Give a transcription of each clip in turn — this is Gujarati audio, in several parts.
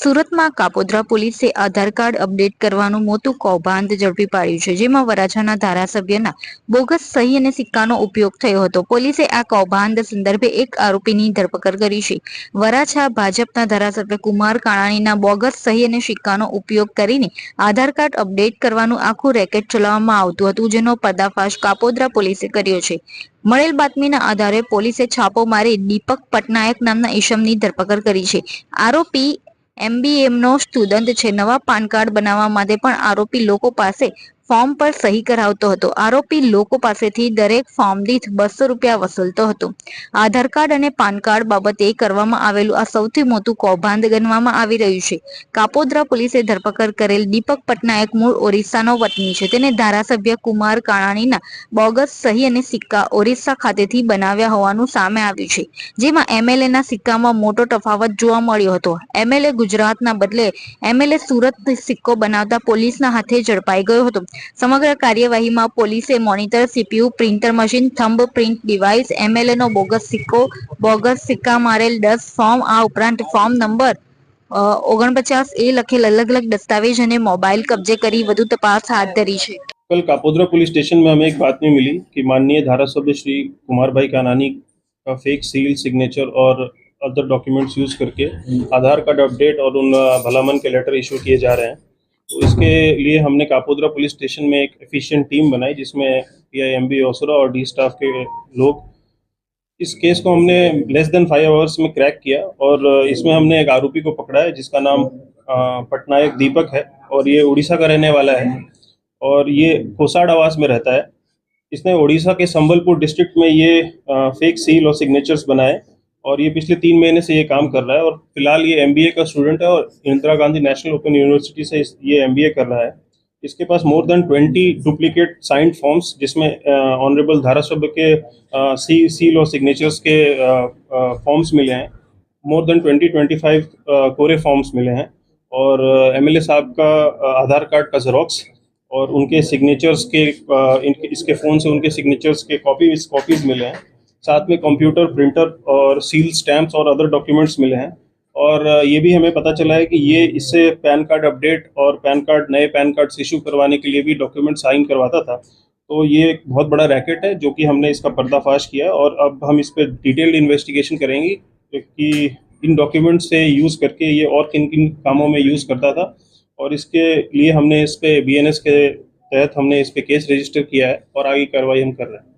સુરતમાં કાપોદ્રા પોલીસે આધાર કાર્ડ અપડેટ કરવાનું મોટું કૌભાંડ ઝડપી પાડ્યું છે, જેમાં વરાછાના ધારાસભ્યના બોગસ સહી અને સિક્કાનો ઉપયોગ થયો હતો. પોલીસે આ કૌભાંડ સંદર્ભે એક આરોપીની ધરપકડ કરી છે. વરાછા ભાજપના ધારાસભ્ય કુમાર કાણાણીના બોગસ સહી અને સિક્કાનો ઉપયોગ કરીને આધાર કાર્ડ અપડેટ કરવાનું આખું રેકેટ ચલાવવામાં આવતું હતું, જેનો પર્દાફાશ કાપોદ્રા પોલીસે કર્યો છે. મળેલ બાતમીના આધારે પોલીસે છાપો મારી દીપક પટનાયક નામના ઈશમની ધરપકડ કરી છે. આરોપી એમબીએમનો સ્ટુડન્ટ છે. નવા પાન કાર્ડ બનાવવા માટે પણ આરોપી લોકો પાસે ફોર્મ પર સહી કરાવતો હતો. આરોપી લોકો પાસેથી દરેક ફોર્મ દીઠ બસો રૂપિયા વસૂલતો હતો. આધાર કાર્ડ અને પાન કાર્ડ બાબતે કરવામાં આવેલું આ સૌથી મોટું કૌભાંડ ગણવામાં આવી રહ્યું છે. કાપોદ્રા પોલીસે ધરપકડ કરેલ દીપક પટનાયક મૂળ ઓરિસ્સાનો વતની છે. તેને ધારાસભ્ય કુમાર કાણાણીના બોગસ સહી અને સિક્કા ઓરિસ્સા ખાતેથી બનાવ્યા હોવાનું સામે આવ્યું છે. જેમાં એમએલએ ના સિક્કામાં મોટો તફાવત જોવા મળ્યો હતો. એમએલએ ગુજરાતના બદલે એમએલએ સુરત સિક્કો બનાવતા પોલીસના હાથે ઝડપાઈ ગયો હતો. સમગ્ર કાર્યવાહીમાં પોલીસે monitor CPU printer machine thumb print device MLA નો બોગસ સિક્કો બોગસ સિક્કા મારેલ દસ ફોર્મ આ ઉપરાંત ફોર્મ નંબર ઓગણપચાસ એ લખેલ અલગ અલગ દસ્તાવેજ અને મોબાઈલ કબજે કરી વધુ તપાસ હાથ ધરી છે कल कापोद्रा पुलिस स्टेशन में हमें एक बातमी मिली कि माननीय धारासभ्य श्री कुमार भाई कानानी का फेक सील सिग्नेचर और अदर डॉक्यूमेंट्स यूज करके आधार कार्ड अपडेट और उन अ, भलामन के लेटर इशू किए जा रहे हैं तो इसके लिए हमने कापोद्रा पुलिस स्टेशन में एक एफिशिएंट टीम बनाई, जिसमें पी आई एम बी और डी स्टाफ के लोग। इस केस को हमने लेस देन फाइव आवर्स में क्रैक किया और इसमें हमने एक आरोपी को पकड़ा है, जिसका नाम पटनायक दीपक है और ये उड़ीसा का रहने वाला है और ये कोसाड आवास में रहता है। इसने उड़ीसा के संबलपुर डिस्ट्रिक्ट में ये फेक सील और सिग्नेचर्स बनाए। और ये पिछले तीन महीने से ये काम कर रहा है और फ़िलहाल ये एमबीए का स्टूडेंट है और Indira Gandhi national open university से ये एमबीए कर रहा है। इसके पास more than twenty duplicate signed forms जिसमें ऑनरेबल धारासभ्य के सी सील और सिग्नेचर्स के फॉर्म्स मिले हैं। More than twenty twenty five कोरे फॉर्म्स मिले हैं और एम एल साहब का आधार कार्ड का जेरोक्स और उनके सिग्नेचर्स के इनके, इसके फ़ोन से उनके सिग्नेचर्स के कॉपी कॉपीज़ मिले हैं। साथ में कंप्यूटर प्रिंटर और सील स्टैम्प्स और अदर डॉक्यूमेंट्स मिले हैं। और ये भी हमें पता चला है कि ये इससे पैन कार्ड अपडेट और पैन कार्ड, नए पैन कार्ड्स इशू करवाने के लिए भी डॉक्यूमेंट साइन करवाता था। तो ये एक बहुत बड़ा रैकेट है, जो कि हमने इसका पर्दाफाश किया और अब हम इस पर डिटेल्ड इन्वेस्टिगेशन करेंगे कि इन डॉक्यूमेंट से यूज़ करके ये और किन किन कामों में यूज़ करता था। और इसके लिए हमने इस पर बी के तहत हमने इस पर केस रजिस्टर किया है और आगे कार्रवाई हम कर रहे हैं।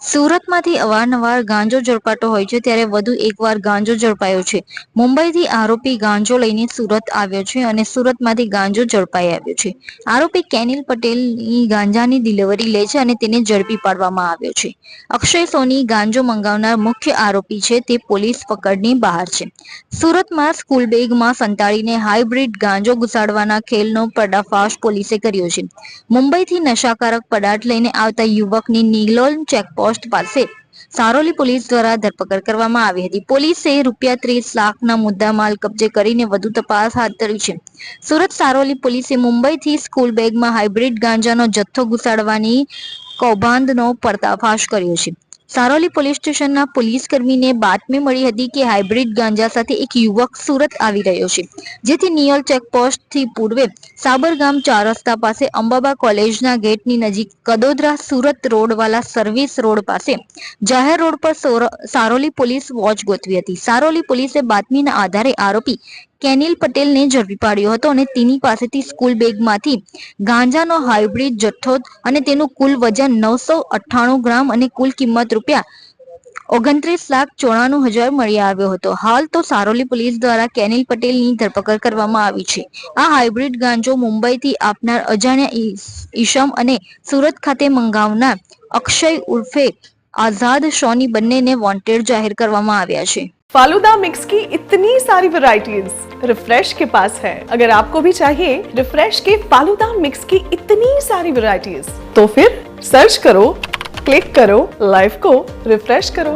સુરતમાંથી અવારનવાર ગાંજો ઝડપાતો હોય છે, ત્યારે વધુ એકવાર ગાંજો ઝડપાયો છે. મુંબઈથી આરોપી ગાંજો લઈને સુરત આવ્યો છે અને સુરતમાંથી ગાંજો ઝડપાઈ આવ્યો છે. આરોપી કેનિલ પટેલની ગાંજાની ડિલિવરી લે છે અને તેને ઝડપી પાડવામાં આવ્યો છે. અક્ષય સોની ગાંજો મંગાવનાર મુખ્ય આરોપી છે, તે પોલીસ પકડની બહાર છે. સુરતમાં સ્કૂલ બેગમાં સંતાડીને હાઇબ્રિડ ગાંજો ઘુસાડવાના ખેલનો પર્દાફાશ પોલીસે કર્યો છે. મુંબઈથી નશાકારક પદાર્થ લઈને આવતા યુવકની નિગલોલ ચેકપોસ્ટ પાસે સારોલી પોલીસ દ્વારા ધરપકડ કરવામાં આવી હતી. પોલીસે રૂપિયા ત્રીસ લાખના મુદ્દામાલ કબજે કરીને વધુ તપાસ હાથ ધરી છે. સુરત સારોલી પોલીસે મુંબઈથી સ્કૂલ બેગમાં હાઇબ્રિડ ગાંજાનો જથ્થો ઘુસાડવાની કૌભાંડનો પર્દાફાશ કર્યો છે. સારોલી પોલીસ સ્ટેશનના પોલીસ કર્મીને બાતમી મળી હતી કે હાઇબ્રિડ ગાંજા સાથે એક યુવક સુરત આવી રહ્યો છે, જેથી નિયલ ચેકપોસ્ટથી પૂર્વે સાબરગામ ચાર રસ્તા પાસે અંબાબા કોલેજના ગેટની નજીક કદોદરા સુરત રોડવાલા સર્વિસ રોડ પાસે જાહેર રોડ પર સોર- સારોલી પોલીસ વોચ ગોઠવી હતી. સારોલી પોલીસે બાતમીના આધારે આરોપી કેનિલ પટેલને ઝડપી પાડ્યો હતો અને તેની પાસેથી સ્કૂલ બેગમાંથી ગાંજાનો હાઇબ્રિડ જથ્થો અને તેનું કુલ વજન નવસો અઠ્ઠાણું ગ્રામ અને કુલ કિંમત રૂપિયા ઓગણત્રીસ લાખ ચોરાણું હજાર મળી આવ્યો હતો. હાલ તો સારોલી પોલીસ દ્વારા કેનિલ પટેલની ધરપકડ કરવામાં આવી છે. આ હાઇબ્રિડ ગાંજો મુંબઈથી આપનાર અજાણ્યા ઈશમ અને સુરત ખાતે મંગાવનાર અક્ષય ઉર્ફે આઝાદ શોની બંનેને વોન્ટેડ જાહેર કરવામાં આવ્યા છે फालूदा मिक्स की इतनी सारी वैरायटीज रिफ्रेश के पास है अगर आपको भी चाहिए रिफ्रेश के फालूदा मिक्स की इतनी सारी वैरायटीज तो फिर सर्च करो क्लिक करो लाइफ को रिफ्रेश करो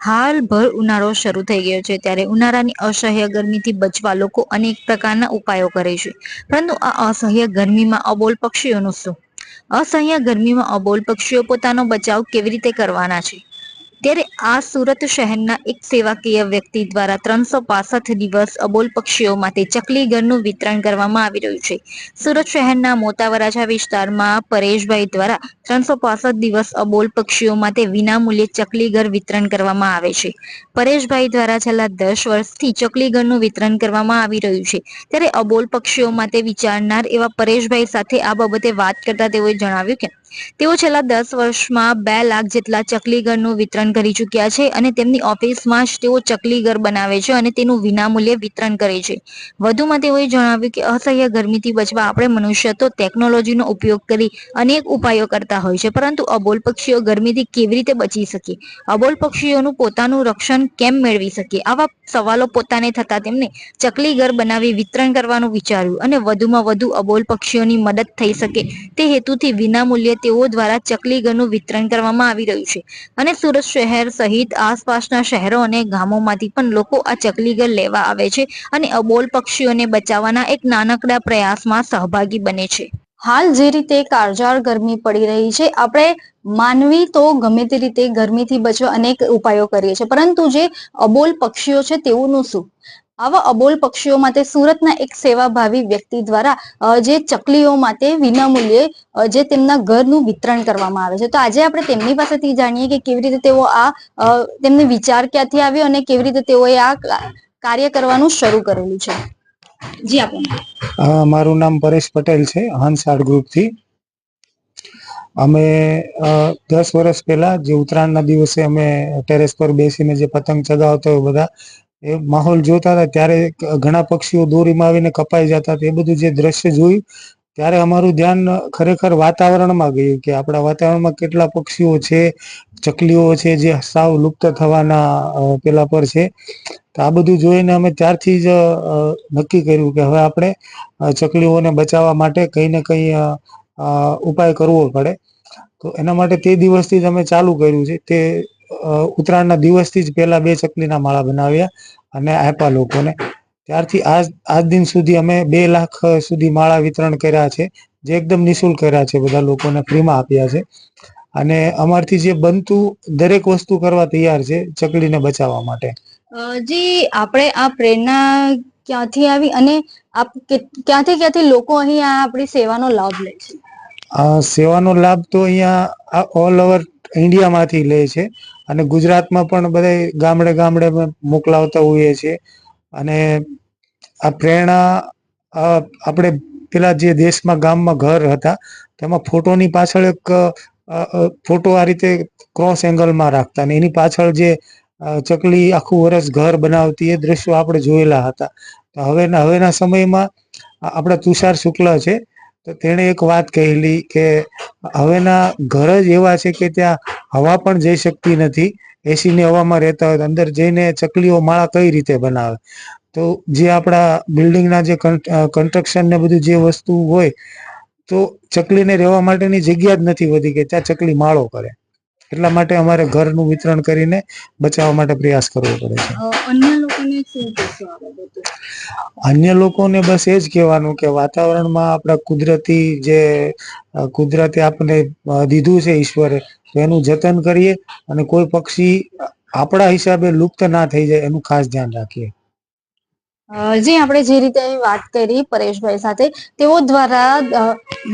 હાલ ભર ઉનાળો શરૂ થઈ ગયો છે ત્યારે ઉનાળાની અસહ્ય ગરમીથી બચવા લોકો અનેક પ્રકારના ઉપાયો કરે છે પરંતુ આ અસહ્ય ગરમીમાં અબોલ પક્ષીઓનું શું અસહ્ય ગરમીમાં અબોલ પક્ષીઓ પોતાનો બચાવ કેવી રીતે કરવાના છે? ત્યારે આ સુરત શહેરના એક સેવાકીય વ્યક્તિ દ્વારા ત્રણસો દિવસ અબોલ પક્ષીઓ માટે ચકલી ઘરનું વિતરણ કરવામાં આવી રહ્યું છે. સુરત શહેરના મોટા વરાછા વિસ્તારમાં પરેશભાઈ દ્વારા ત્રણસો દિવસ અબોલ પક્ષીઓ માટે વિનામૂલ્યે ચકલી ઘર વિતરણ કરવામાં આવે છે. પરેશભાઈ દ્વારા છેલ્લા દસ વર્ષથી ચકલી ઘરનું વિતરણ કરવામાં આવી રહ્યું છે. ત્યારે અબોલ પક્ષીઓ માટે વિચારનાર એવા પરેશભાઈ સાથે આ બાબતે વાત કરતા તેઓએ જણાવ્યું કે તેઓ છેલ્લા દસ વર્ષમાં બે લાખ જેટલા ચકલી ઘરનું વિતરણ કરી ચૂક્યા છે અને તેમની ઓફિસમાં જ તેઓ ચકલી બનાવે છે અને તેનું વિનામૂલ્યે વિતરણ કરે છે. વધુમાં તેઓએ જણાવ્યું કે અસહ્ય ગરમીથી બચવા આપણે મનુષ્ય તો ટેકનોલોજીનો ઉપયોગ કરી અનેક ઉપાયો કરતા હોય છે, પરંતુ અબોલ પક્ષીઓ ગરમીથી કેવી રીતે બચી શકે? અબોલ પક્ષીઓનું પોતાનું રક્ષણ કેમ મેળવી શકે? આવા સવાલો પોતાને થતા તેમને ચકલી ઘર બનાવી વિતરણ કરવાનું વિચાર્યું અને વધુમાં વધુ અબોલ પક્ષીઓની મદદ થઈ શકે તે હેતુથી વિનામૂલ્યે તેઓ દ્વારા ચકલી ઘરનું વિતરણ કરવામાં આવી રહ્યું છે. અને સુરત શહેર સહિત આસપાસના શહેરો અને ગામોમાંથી પણ લોકો આ ચકલી ઘર લેવા આવે છે અને અબોલ પક્ષીઓને બચાવવાના એક નાનકડા પ્રયાસમાં સહભાગી બને છે. હાલ જે રીતે કાળઝાળ ગરમી પડી રહી છે, આપણે માનવી તો ગમે તે રીતે ગરમીથી બચવા અનેક ઉપાયો કરીએ છીએ, પરંતુ જે અબોલ પક્ષીઓ છે તેઓનું શું? આવા અબોલ પક્ષીઓ માટે સુરતના એક સેવાભાવી વ્યક્તિ દ્વારા જે ચકલીઓ માટે વિનામૂલ્યે જે તેમના ઘરનું વિતરણ કરવામાં આવે છે. તો આજે આપણે તેમની પાસેથી જાણીએ કે કેવી રીતે તેઓ આ તેમને વિચાર ક્યાંથી આવ્યો અને કેવી રીતે તેઓએ આ કાર્ય કરવાનું શરૂ કરેલું છે. જી આપણને મારું નામ પરેશ પટેલ છે હંસ આર્ટ ગ્રુપથી. અમે દસ વર્ષ પહેલા જે ઉત્તરાયણના દિવસે અમે ટેરેસ પર બેસીને જે પતંગ ચગાવતા હોય બધા એ માહોલ જોતા હતા, ત્યારે ઘણા પક્ષીઓ દોરીમાં આવીને કપાઈ જતા એ બધું જે દ્રશ્ય જોયું, ત્યારે અમારું ધ્યાન ખરેખર વાતાવરણમાં ગયું કે આપણા વાતાવરણમાં કેટલા પક્ષીઓ છે, ચકલીઓ છે, જે સાવ લુપ્ત થવાના પેલા પર છે. તો આ બધું જોઈને અમે ત્યારથી જ નક્કી કર્યું કે હવે આપણે ચકલીઓને બચાવવા માટે કંઈ ને કંઈ ઉપાય કરવો પડે. તો એના માટે તે દિવસથી જ અમે ચાલુ કર્યું છે. તે ઉત્તરાયણના દિવસથી જ પહેલા બે ચકલીના માળા બનાવ્યા અને આપ્યા લોકોને. ત્યારથી આજ આજ દિન સુધી અમે બે લાખ સુધી માળા વિતરણ કર્યા છે જે એકદમ નિઃશુલ્ક કર્યા છે બધા લોકોને ફ્રીમાં આપ્યા છે. અને અમારથી જે બનતું દરેક વસ્તુ કરવા તૈયાર છે ચકલીને બચાવવા માટે. જી આપણે આ પ્રેરણા ક્યાંથી આવી અને આપ ક્યાંથી ક્યાંથી લોકો અહીં આ આપણી સેવાનો લાભ લે છે? સેવાનો લાભ તો અહીંયા ઓલ ઓવર ઇન્ડિયામાંથી લે છે. અને ગુજરાતમાં પણ બધા ગામડે ગામડે મોકલાવતા હોઈએ છીએ. અને આ પ્રેરણા આપણે પેલા જે દેશમાં ગામમાં ઘર હતા, તેમાં ફોટોની પાછળ એક ફોટો આ રીતે ક્રોસ એંગલમાં રાખતા અને એની પાછળ જે ચકલી આખું વર્ષ ઘર બનાવતી એ દ્રશ્યો આપણે જોયેલા હતા. તો હવેના હવેના સમયમાં આપણા તુષાર શુક્લ છે તો તેણે એક વાત કહેલી કે હવેના ઘર જ એવા છે કે ત્યાં હવા પણ જઈ શકતી નથી. એસીની હવામાં રહેતા હોય અંદર જઈને ચકલીઓ માળા કઈ રીતે બનાવે? તો જે આપણા બિલ્ડિંગના જે કન્સ્ટ્રક્શન ને બધું જે વસ્તુ હોય તો ચકલીને રહેવા માટેની જગ્યા જ નથી વધી કે ત્યાં ચકલી માળો કરે. એટલા માટે અમારે ઘરનું વિતરણ કરીને બચાવવા માટે પ્રયાસ કરવો પડે છે. અન્ય લોકોને બસ એ જ કહેવાનું કે વાતાવરણમાં આપણા કુદરતી જે કુદરતે આપણને દીધું છે ઈશ્વરે તો એનું જતન કરીએ અને કોઈ પક્ષી આપણા હિસાબે લુપ્ત ના થઈ જાય એનું ખાસ ધ્યાન રાખીએ. જી આપણે જે રીતે વાત કરી પરેશભાઈ સાથે, તેઓ દ્વારા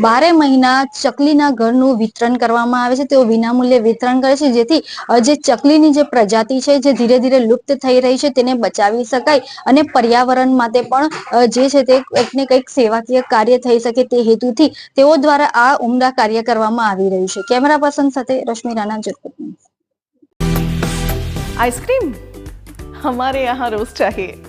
બારે મહિના ચકલીના ઘરનું વિતરણ કરવામાં આવે છે. તેઓ વિનામૂલ્યે વિતરણ કરે છે, જેથી જે ચકલીની જે પ્રજાતિ છે, જે ધીરે ધીરે લુપ્ત થઈ રહી છે, તેને બચાવી શકાય અને પર્યાવરણ માટે પણ જે છે તે કંઈકને કંઈક સેવાકીય કાર્ય થઈ શકે તે હેતુથી તેઓ દ્વારા આ ઉમદા કાર્ય કરવામાં આવી રહ્યું છે. કેમેરા પર્સન સાથે રશ્મિ રાણા જરપત આઈસ્ક્રીમ હમારે યહાં રોજ ચાહીએ